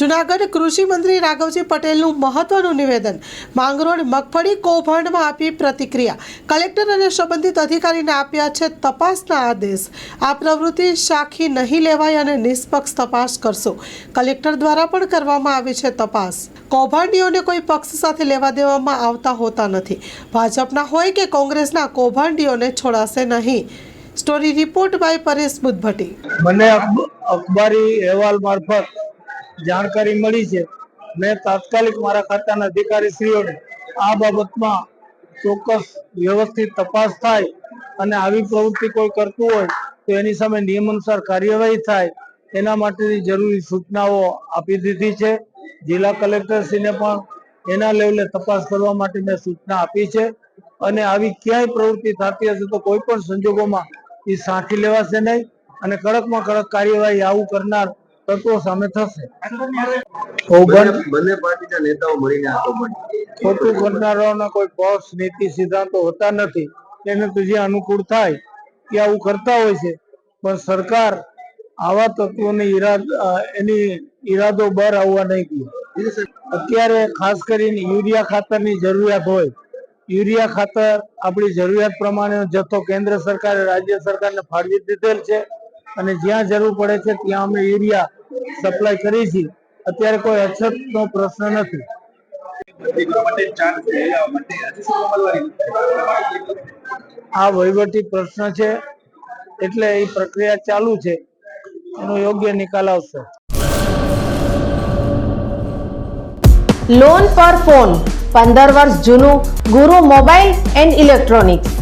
જુનાગઢ કૃષિ મંત્રી રાઘવજી પટેલનું મહત્વનું નિવેદન. માંગરોળ મગફળી કૌભાંડમાં આપી પ્રતિક્રિયા. કલેક્ટર અને સંબંધિત અધિકારીને આપ્યા છે તપાસના આદેશ. આ પ્રવૃત્તિ સાખી નહીં લેવાય અને નિષ્પક્ષ તપાસ કરશો. કલેક્ટર દ્વારા પણ કરવામાં આવી છે તપાસ. કૌભાંડીઓને કોઈ પક્ષ સાથે લેવા દેવામાં આવતા હોતા નથી. ભાજપના હોય કે કોંગ્રેસના કૌભાંડીઓને છોડાશે નહીં. Story report by Paresh Buddhbhatti મને અખબારી અહેવાલ મારફત જાણકારી મળી છે. મેં તાત્કાલિક મારા ખાતાના અધિકારીશ્રીઓને આ બાબતમાં ચોક્કસ વ્યવસ્થિત તપાસ થાય અને આવી પ્રવૃત્તિ કોઈ કરતું હોય તો એની સામે નિયમાનુસાર કાર્યવાહી થાય એના માટેની જરૂરી સૂચનાઓ આપી દીધી છે. જિલ્લા કલેક્ટરશ્રીને પણ એના લેવલે તપાસ કરવા માટે મેં સૂચના આપી છે અને આવી ક્યાંય પ્રવૃત્તિ થતી હશે તો કોઈ પણ સંજોગોમાં એ સાંખી લેવાશે નહીં અને કડકમાં કડક કાર્યવાહી આવું કરનાર તત્વો સામે થશે. બંને પાર્ટીના નેતાઓ મળીને આ ખોટું કરનારાઓના કોઈ પક્ષ નીતિ સિદ્ધાંતો હોતા નથી. એને તો જે અનુકૂળ થાય એ આવું કરતા હોય છે. પણ સરકાર આવા તત્વોને ઈરાદ એની ઈરાદો બહાર આવવા નહીં દે. અત્યારે ખાસ કરીને યુરિયા ખાતરની જરૂરિયાત હોય. યુરિયા ખાતર આપણી જરૂરિયાત પ્રમાણેનો જથ્થો કેન્દ્ર સરકારે રાજ્ય સરકારને ફાળવી દીધેલ છે. અને જ્યાં જરૂર પડે છે ત્યાં અમે યુરિયા સપ્લાય કરી છીએ. અત્યારે કોઈ અછતનો પ્રશ્ન નથી. આ વહીવટી પ્રશ્ન છે એટલે એ પ્રક્રિયા ચાલુ છે. એનો યોગ્ય નિકાલ આવશે. લોન પર ફોન પંદર વર્ષ જૂનું ગુરુ મોબાઈલ એન્ડ ઇલેક્ટ્રોનિક્સ.